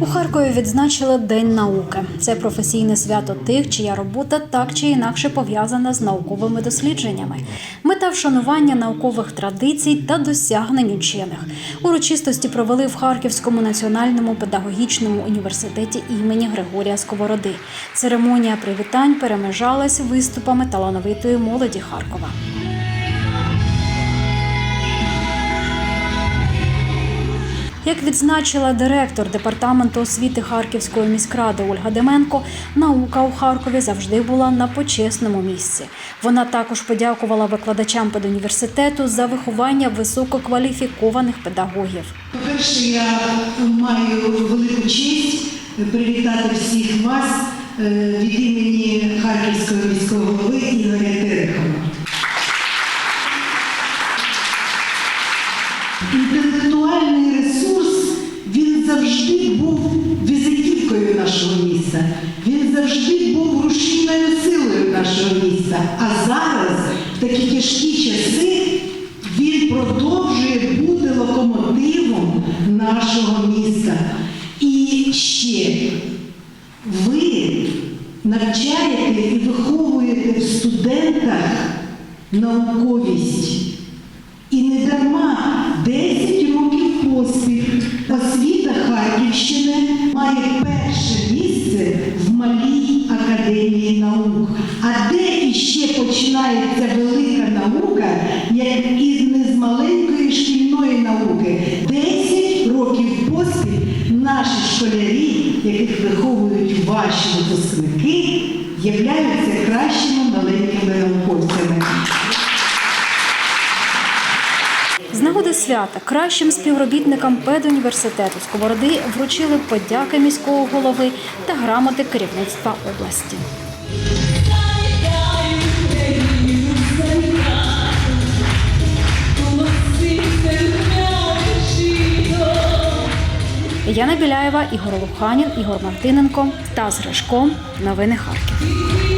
У Харкові відзначили День науки. Це професійне свято тих, чия робота так чи інакше пов'язана з науковими дослідженнями. Мета вшанування наукових традицій та досягнень учених. Урочистості провели в Харківському національному педагогічному університеті імені Григорія Сковороди. Церемонія привітань перемежалась виступами талановитої молоді Харкова. Як відзначила директор департаменту освіти Харківської міськради Ольга Деменко, наука у Харкові завжди була на почесному місці. Вона також подякувала викладачам педуніверситету за виховання висококваліфікованих педагогів. По-перше, я маю велику честь привітати всіх вас е, від імені Харківського міського голови Ігоря Терехова. Інтелектуальний ресурс він завжди був візитівкою нашого міста. Він завжди був рушійною силою нашого міста. А зараз, в такі тяжкі часи, він продовжує бути локомотивом нашого міста. І ще ви навчаєте і виховуєте в студентах науковість. І не дарма 10 починається велика наука, як і не з маленької шкільної науки? 10 років поспіль наші школярі, яких виховують ваші випускники, являються кращими маленькими науковцями. З нагоди свята кращим співробітникам педуніверситету Сковороди вручили подяки міського голови та грамоти керівництва області. Яна Біляєва, Ігор Луханін, Ігор Мартиненко, Стас Гришко. Новини Харків.